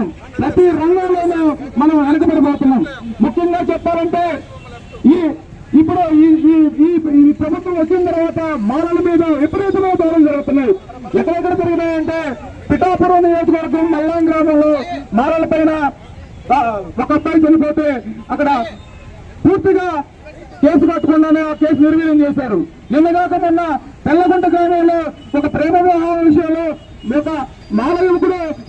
వెనకబడిపోతున్నాం ప్రతి రంగంలోనూ మనం వెనకబడిపోతున్నాం ముఖ్యంగా చెప్పాలంటే ఈ ఇప్పుడు ఈ ప్రభుత్వం వచ్చిన తర్వాత మాలల మీద విపరీతమైన దూరం జరుగుతున్నాయి. ఎక్కడెక్కడ జరిగినాయంటే పిఠాపురం నియోజకవర్గం మల్లాం గ్రామంలో మాలల పైన ఒక అబ్బాయి చనిపోతే అక్కడ పూర్తిగా కేసు కట్టకుండానే ఆ కేసు నిర్వీర్యం చేశారు. నిన్నగాక మొన్న తెల్లగుంట గ్రామంలో ఒక ప్రేమ వివాహం విషయంలో ఒక మాల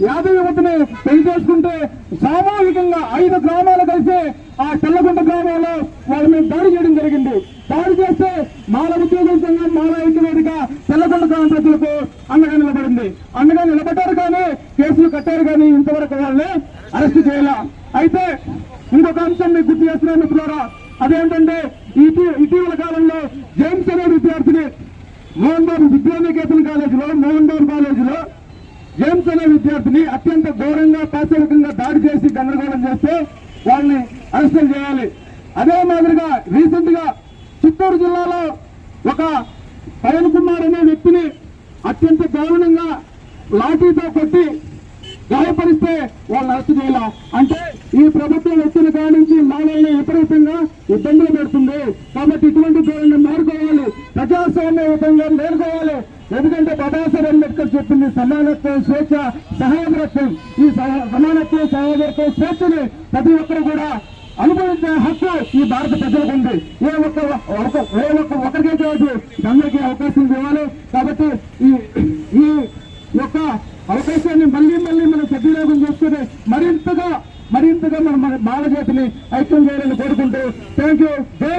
యాదవ యువతిని పెళ్ళి చేసుకుంటే సామూహికంగా ఐదు గ్రామాలు కలిసి ఆ తెల్లగుంట గ్రామంలో వాళ్ళ మీద దాడి చేయడం జరిగింది. దాడి చేస్తే మాల ఉద్యోగం సంఘం మాల ఐక్యవేదిక తెల్లగొండ గ్రామ ప్రజలకు అండగా నిలబడింది. అండగా నిలబడ్డారు కానీ కేసులు కట్టారు కానీ ఇంతవరకు వాళ్ళని అరెస్ట్ చేయాల. అయితే ఇంకొక అంశం మీకు గుర్తు చేస్తున్నాను మిత్రులారా. అదేంటంటే ఇటీ- ఇటీవల కాలంలో జేమ్స్ అనే విద్యార్థిని మోహన్ బాబు విద్యానికేతన్ కాలేజీలో మోహన్ బాబు కాలేజీలో జేమ్స్ అనే విద్యార్థిని అత్యంత ఘోరంగా పాశవికంగా దాడి చేసి గందరగోళం చేస్తే వాళ్ళని అరెస్ట్ చేయాలి. అదే మాదిరిగా రీసెంట్గా చిత్తూరు జిల్లాలో ఒక పవన్ కుమార్ అనే వ్యక్తిని అత్యంత దారుణంగా లాఠీతో కొట్టి గాయపరిస్తే వాళ్ళు అరెస్ట్ చేయాల? అంటే ఈ ప్రభుత్వం వచ్చిన కాడి నుంచి మానవుల్ని విపరీతంగా ఇబ్బందులు పెడుతుంది. కాబట్టి ఇటువంటి ధోరణి మారుకోవాలి. ప్రజాస్వామ్యయుతంగా మేలుకోవాలి. ఎందుకంటే బాబాసాహెబ్ అంబేద్కర్ చెప్పింది సమానత్వం స్వేచ్ఛ సహోదరత్వం ఈ సమానత్వం సహోదరత్వం స్వేచ్ఛని ప్రతి ఒక్కరు కూడా అనుభవించే హక్కు ఈ భారత ప్రజలకు ఉంది. ఏ ఒక్క ఒక- ఏ ఒక్క ఒకరికే కాదు అందరికీ అవకాశం ఇవ్వాలి. కాబట్టి ఈ ఈ యొక్క అవకాశాన్ని మళ్ళీ మళ్ళీ మనం సద్వినియోగం చేసుకుని మరింతగా మరింతగా మనం మన బాలజాతిని ఐక్యం చేయాలని కోరుకుంటూ థ్యాంక్ యూ జై